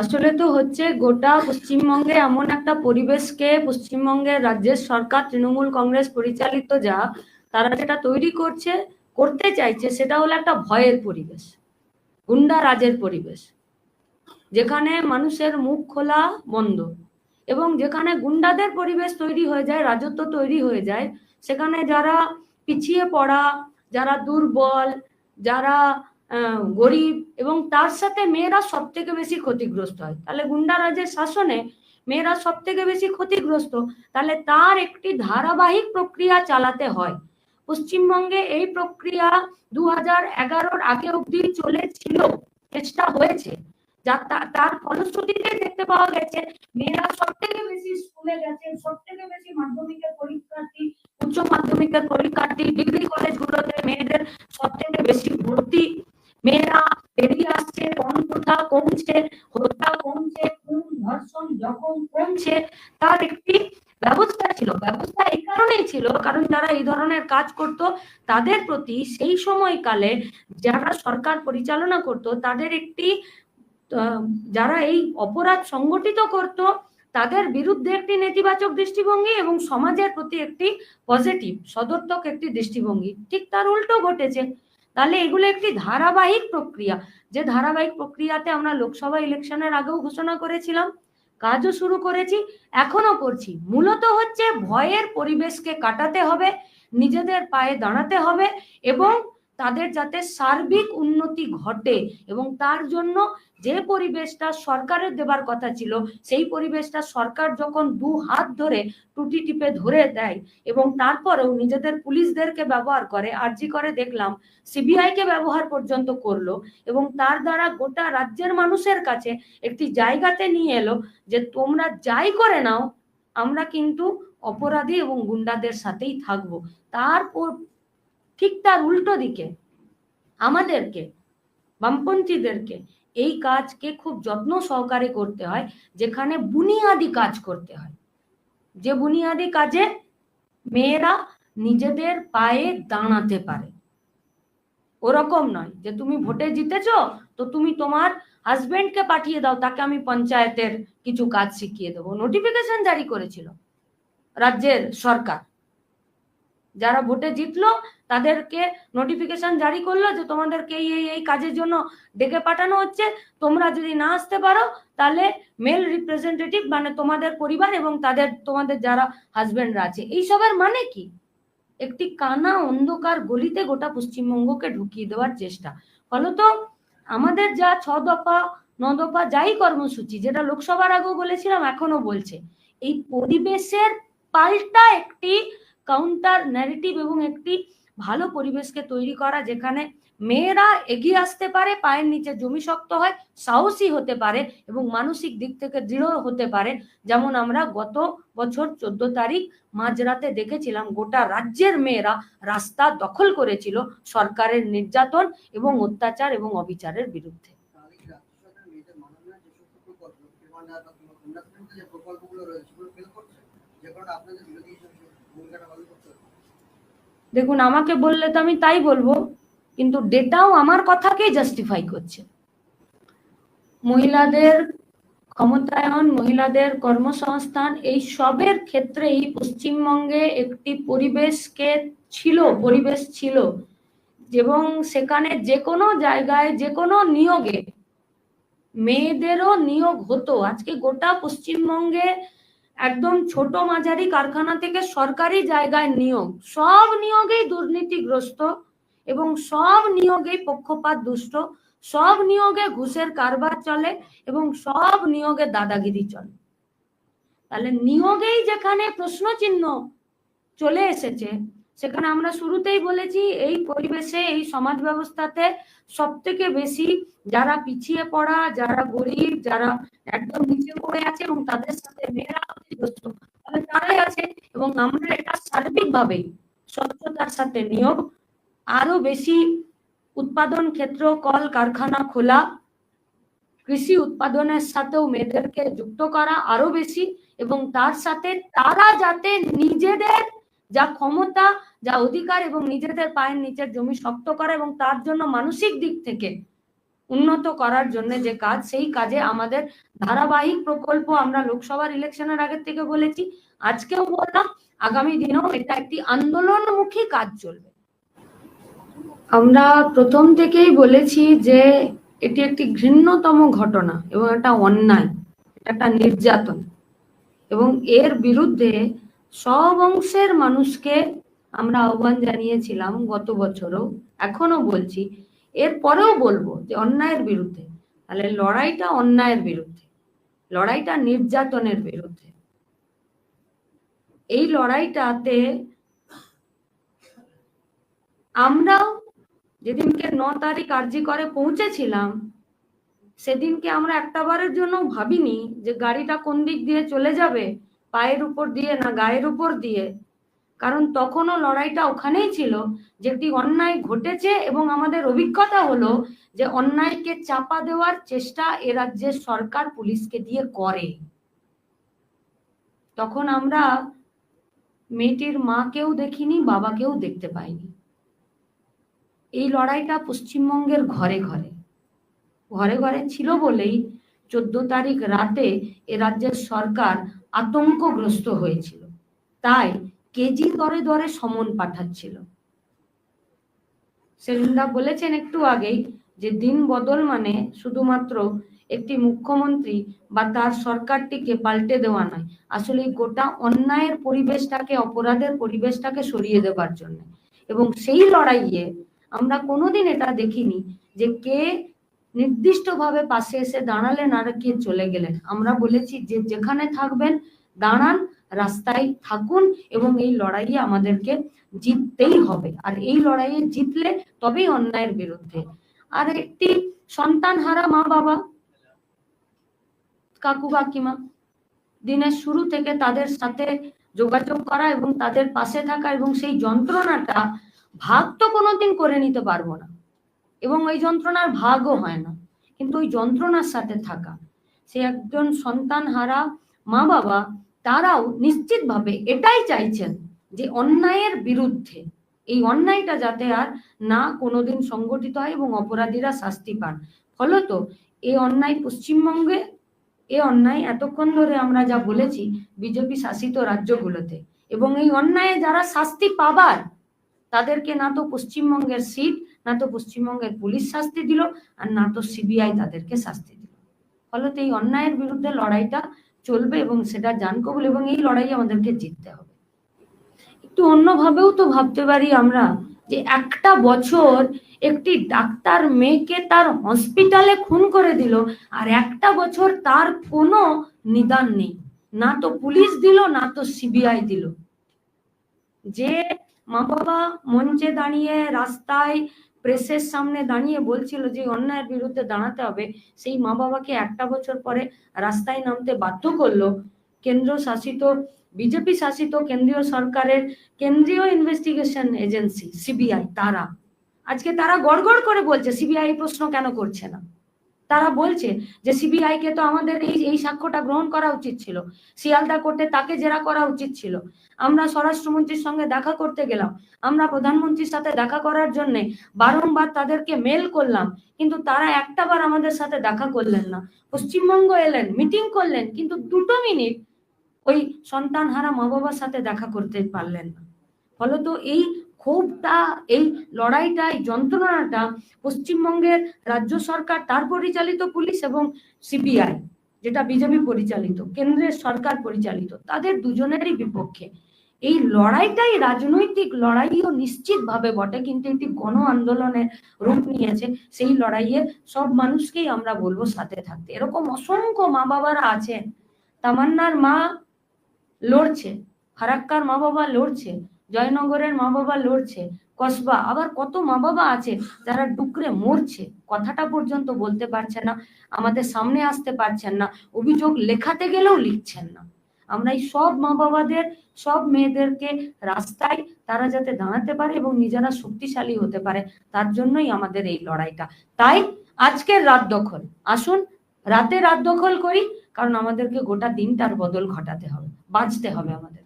আসলে তো হচ্ছে গোটা পশ্চিমবঙ্গে এমন একটা পরিবেশকে পশ্চিমবঙ্গের রাজ্যের সরকার তৃণমূল কংগ্রেস পরিচালিত যা, তারা যেটা তৈরি করছে, করতে চাইছে, সেটা হলো একটা ভয়ের পরিবেশ, গুন্ডা রাজের পরিবেশ, যেখানে মানুষের মুখ খোলা বন্ধ এবং যেখানে গুন্ডাদের পরিবেশ তৈরি হয়ে যায়, রাজত্ব তৈরি হয়ে যায়, সেখানে যারা পিছিয়ে পড়া, যারা দুর্বল, যারা গরিব এবং তার সাথে মেয়েরা সব থেকে বেশি ক্ষতিগ্রস্ত হয়। তাহলে গুন্ডারাজের শাসনে মেয়েরা সব থেকে বেশি ক্ষতিগ্রস্ত, তাহলে তার একটি ধারাবাহিক প্রক্রিয়া চালাতে হয়। পশ্চিমবঙ্গে এই প্রক্রিয়া দু হাজার এগারোর আগে অব্দি চলেছিল, চেষ্টা হয়েছে। যা তার ফলশ্রুতিতে দেখতে পাওয়া গেছে, মেয়েরা সব থেকে বেশি স্কুলে গেছে সব থেকে বেশি মাধ্যমিকের পরীক্ষার্থী, উচ্চ মাধ্যমিকের পরীক্ষার্থী ডিগ্রি কলেজগুলোতে মেয়েদের সব থেকে বেশি ভর্তি মেয়েরা বেরিয়ে আসছে পণ প্রথা কমছে, হত্যা কমছে খুন ধর্ষণ যখন কমছে, তার একটি ব্যবস্থা ছিল। ব্যবস্থা এই কারণেই ছিল, কারণ যারা এই ধরনের কাজ করত, তাদের প্রতি সেই সময়কালে যারা সরকার পরিচালনা করত, তাদের একটি যারা এই অপরাধ সংগঠিত করত, তাদের বিরুদ্ধে একটি নেতিবাচক দৃষ্টিভঙ্গি এবং সমাজের প্রতি একটি পজিটিভ সদর্থক একটি দৃষ্টিভঙ্গি। ঠিক তার উল্টো ঘটেছে। তাহলে এগুলো একটি ধারাবাহিক প্রক্রিয়া। যে ধারাবাহিক প্রক্রিয়াতে আমরা লোকসভা ইলেকশনের আগেও ঘোষণা করেছিলাম, কাজও শুরু করেছি এখনও করছি। মূলত হচ্ছে ভয়ের পরিবেশকে কাটাতে হবে, নিজেদের পায়ে দাঁড়াতে হবে এবং তাদের যাতে সার্বিক উন্নতি ঘটে এবং তার জন্য যে পরিবেশটা সরকারের দেবার কথা ছিল, সেই পরিবেশটা সরকার যখন দু হাত ধরে টুটি টিপে ধরে দেয় এবং তারপরেও নিজেদের পুলিশদেরকে ব্যবহার করে, আরজি করে দেখলাম সিবিআই কে ব্যবহার পর্যন্ত করল এবং তার দ্বারা গোটা রাজ্যের মানুষের কাছে একটি জায়গাতে নিয়ে এলো যে তোমরা যাই করে নাও, আমরা কিন্তু অপরাধী এবং গুন্ডাদের সাথেই থাকব। তারপর ঠিক তার উল্টো দিকে। আমাদেরকে, বামপন্থীদেরকে এই কাজকে খুব যত্ন সহকারে করতে হয়, যেখানে বুনিয়াদি কাজ করতে হয়। যে বুনিয়াদি কাজে মেয়েরা নিজেদের পায়ে দাঁড়াতে পারে। ওরকম নয় যে তুমি ভোটে জিতেছ, তো তুমি তোমার হাজবেন্ডকে পাঠিয়ে দাও, তাকে আমি পঞ্চায়েতের কিছু কাজ শিখিয়ে দেবো। নোটিফিকেশন জারি করেছিল রাজ্যের সরকার। যারা ভোটে জিতলো তাদেরকে নোটিফিকেশন জারি করল যে তোমাদেরকে এই এই কাজের জন্য ডেকে পাঠানো হচ্ছে। তোমরা যদি না আসতে পারো, তাহলে মেল রিপ্রেজেন্টেটিভ মানে তোমাদের পরিবার এবং তাদের, তোমাদের যারা হাজবেন্ডরা আছে। এইসবের মানে কি? একটি কানা অন্ধকার গলিতে গোটা পশ্চিমবঙ্গকে ঢুকিয়ে দেওয়ার চেষ্টা। ফলত আমাদের যা ছ দফা, ন দফা যাই কর্মসূচি, যেটা লোকসভার আগেও বলেছিলাম এখনও বলছে। এই পরিবেশের পাল্টা একটি কাউন্টার ন্যারেটিভ এবং একটি ভালো পরিবেশকে তৈরি করা, যেখানে মেয়েরা এগিয়ে আসতে পারে, পায়ের নিচে জমি শক্ত হয়, সাহসী হতে পারে এবং মানসিক দিক থেকে দৃঢ় হতে পারে। যেমন আমরা গত বছর চোদ্দ তারিখ মাঝরাতে দেখেছিলাম, গোটা রাজ্যের মেয়েরা রাস্তা দখল করেছিল সরকারের নির্যাতন এবং অত্যাচার এবং অবিচারের বিরুদ্ধে। যে প্রকল্পগুলো রয়েছে যে কারণে আপনাদের বিরোধী ভূমিকাটা হবে দেখুন, আমাকে বললে তো আমি তাই বলব, কিন্তু ডেটাও আমার কথাকেই জাস্টিফাই করছে। মহিলাদের ক্ষমতায়ন, মহিলাদের কর্মসংস্থান, এই সবের ক্ষেত্রেই পশ্চিমবঙ্গে একটি পরিবেশকে ছিল, পরিবেশ ছিল, এবং সেখানে যে কোনো জায়গায় যে কোনো নিয়োগে মেয়েদেরও নিয়োগ হতো। আজকে গোটা পশ্চিমবঙ্গে একদম ছোট মাঝারি কারখানা থেকে সরকারি জায়গায় নিয়োগ। সব নিয়োগেই দুর্নীতিগ্রস্ত এবং সব নিয়োগেই পক্ষপাত দুষ্ট। সব নিয়োগে ঘুষের কারবার চলে এবং সব নিয়োগে দাদাগিরি চলে। তাহলে নিয়োগেই যেখানে প্রশ্ন চিহ্ন চলে এসেছে সেখানে আমরা শুরুতেই বলেছি, এই পরিবেশে, এই সমাজ ব্যবস্থাতে সব থেকে বেশি যারা পিছিয়ে পড়া, যারা গরিব, যারা একদম নিচে পড়ে আছে এবং তাদের সাথে মেয়েরা তাহলে তারাই আছে এবং আমরা এটা সার্বিকভাবেই স্বচ্ছতার সাথে নিয়োগ, আরও বেশি উৎপাদন ক্ষেত্র, কল, কারখানা খোলা, কৃষি উৎপাদনের সাথেও মেয়েদেরকে যুক্ত করা আরও বেশি এবং তার সাথে তারা যাতে নিজেদের যা ক্ষমতা, যা অধিকার এবং নিজেদের পায়ের নিচের জমি শক্ত করা এবং তার জন্য মানসিক দিক থেকে উন্নত করার জন্য যে কাজ, সেই কাজে আমাদের ধারাবাহিক প্রকল্প আমরা লোকসভার ইলেকশনের আগের থেকে বলেছি। আজকেও বললাম, আগামী দিনেও এটা একটি আন্দোলনমুখী কাজ চলবে। আমরা প্রথম থেকেই বলেছি যে এটি একটি ঘৃণ্যতম ঘটনা এবং একটা অন্যায়, এটা একটা নির্যাতন। এবং এর বিরুদ্ধে সব অংশের মানুষকে আমরা আহ্বান জানিয়েছিলাম গত বছরও এখনও বলছি। এরপরেও বলব যে অন্যায়ের বিরুদ্ধে, তাহলে লড়াইটা অন্যায়ের বিরুদ্ধে, লড়াইটা নির্যাতনের বিরুদ্ধে। এই লড়াইটাতে আমরাও যেদিনকে ন তারিখ আর্জি করে পৌঁছেছিলাম, সেদিনকে আমরা একটা বারের জন্য ভাবিনি যে গাড়িটা কোন দিক দিয়ে চলে যাবে। পায়ের উপর দিয়ে না গায়ের উপর দিয়ে? কারণ তখনও লড়াইটা ওখানেই ছিল যে একটি অন্যায় ঘটেছে এবং আমাদের অভিজ্ঞতা হলো যে অন্যায়কে চাপা দেওয়ার চেষ্টা এ রাজ্যের সরকার পুলিশকে দিয়ে করে। তখন আমরা মেয়েটির মাকেও দেখিনি, বাবাকেও দেখতে পাইনি। এই লড়াইটা পশ্চিমবঙ্গের ঘরে ঘরে। ঘরে ঘরে ছিল বলেই চোদ্দ তারিখ রাতে এ রাজ্যের সরকার আতঙ্কগ্রস্ত হয়েছিল। তাই কেজি দরে দরে সমন পাঠাচ্ছিল। সেলিন্দা বলেছেন একটু আগেই যে দিন বদল মানে শুধুমাত্র একটি মুখ্যমন্ত্রী বা তার সরকারটিকে পাল্টে দেওয়া নয়। আসলে গোটা অন্যায়ের পরিবেশটাকে, অপরাধের পরিবেশটাকে সরিয়ে দেবার জন্য। এবং সেই লড়াইয়ে আমরা কোনোদিন এটা দেখিনি যে কে নির্দিষ্টভাবে পাশে এসে দাঁড়ালেন আর কে চলে গেলেন। আমরা বলেছি যে যেখানে থাকবেন, দাঁড়ান, রাস্তায় থাকুন এবং এই লড়াইয়ে আমাদেরকে জিততেই হবে। আর এই লড়াইয়ে জিতলে তবেই অন্যায়ের বিরুদ্ধে। আর একটি সন্তান হারা মা বাবা কাকু, কাকিমা, দিনের শুরু থেকে তাদের সাথে যোগাযোগ করা এবং তাদের পাশে থাকা এবং সেই যন্ত্রণাটা ভাগ তো কোনোদিন করে নিতে পারব না। এবং ওই যন্ত্রণার ভাগও হয় না। কিন্তু ওই যন্ত্রণার সাথে থাকা। সে একজন সন্তান হারা মা বাবা তারাও নিশ্চিতভাবে এটাই চাইছেন যে অন্যায়ের বিরুদ্ধে। এই অন্যায়টা যাতে আর না কোনোদিন সংগঠিত হয় এবং অপরাধীরা শাস্তি পান। ফলত এই অন্যায় পশ্চিমবঙ্গে, এ অন্যায় এতক্ষণ ধরে আমরা যা বলেছি বিজেপি শাসিত রাজ্যগুলোতে। এবং এই অন্যায়ে যারা শাস্তি পাবার, তাদেরকে না তো পশ্চিমবঙ্গের সিট না তো পশ্চিমবঙ্গের পুলিশ শাস্তি দিল, আর না তো সিবিআই তাদেরকে শাস্তি দিল। ফলত এই অন্যায়ের বিরুদ্ধে লড়াইটা চলবে এবং সেটা জান কবুল এবং এই লড়াই আমাদেরকে জিততে হবে। একটু অন্যভাবেও তো ভাবতে পারি আমরা যে একটা বছর একটি ডাক্তার মেয়েকে তার হসপিটালে খুন করে দিল, আর একটা বছর তার কোনো নিদান নেই। না তো পুলিশ দিল, না তো সিবিআই দিল। যে মা বাবা মঞ্চে দাঁড়িয়ে রাস্তায় প্রেসের সামনে দাঁড়িয়ে বলছিল যে অন্যায়ের বিরুদ্ধে দাঁড়াতে হবে। সেই মা বাবাকে একটা বছর পরে রাস্তায় নামতে বাধ্য করল কেন্দ্র শাসিত বিজেপি শাসিত কেন্দ্রীয় সরকারের কেন্দ্রীয় ইনভেস্টিগেশন এজেন্সি সিবিআই তারা। আজকে তারা গড় করে বলছে সিবিআই প্রশ্ন কেন করছে না? তারা বলছে যে সিবিআই কে তো আমাদের এই এই সাক্ষ্যটা গ্রহণ করা উচিত ছিল। শিয়ালদা কোর্টে তাকে জেরা করা উচিত ছিল। আমরা স্বরাষ্ট্রমন্ত্রীর সঙ্গে দেখা করতে গেলাম। আমরা প্রধানমন্ত্রীর সাথে দেখা করার জন্য বারংবার তাদেরকে মেল করলাম, কিন্তু তারা একটাবার আমাদের সাথে দেখা করলেন না। পশ্চিমবঙ্গ এলেন মিটিং করলেন, কিন্তু দুটো মিনিট ওই সন্তান হারা মা বাবার সাথে দেখা করতে পারলেন না। ফলত এই ক্ষোভটা, এই লড়াইটা, এই যন্ত্রণাটা পশ্চিমবঙ্গের রাজ্য সরকার, তার পরিচালিত পুলিশ এবং সিবিআই, যেটা বিজেপি পরিচালিত, কেন্দ্রের সরকার পরিচালিত, তাদের দুজনেরই বিপক্ষে। এই লড়াইটাই রাজনৈতিক লড়াইও নিশ্চিতভাবে বটে, কিন্তু এটি গণ আন্দোলনের রূপ নিয়েছে, সেই লড়াইয়ে সব মানুষকেই আমরা বলব সাথে থাকতে। এরকম অসংখ্য মা বাবারা আছেন, তামান্নার মা লড়ছে, ফারাক্কার মা বাবা লড়ছে জয়নগরের মা বাবা লড়ছে, কসবা, আবার কত মা বাবা আছে যারা ডুকরে মরছে, কথাটা পর্যন্ত বলতে পারছে না, আমাদের সামনে আসতে পারছেন না, অভিযোগ লেখাতে গেলেও লিখছেন না। আমরা এই সব মা বাবাদের সব মেয়েদেরকে রাস্তায় তারা যাতে দাঁড়াতে পারে এবং নিজেরা শক্তিশালী হতে পারে, তার জন্যই আমাদের এই লড়াইটা। তাই আজকের রাত দখল। আসুন, রাতে রাত দখল করি, কারণ আমাদেরকে গোটা দিনটার বদল ঘটাতে হবে, বাঁচতে হবে আমাদের।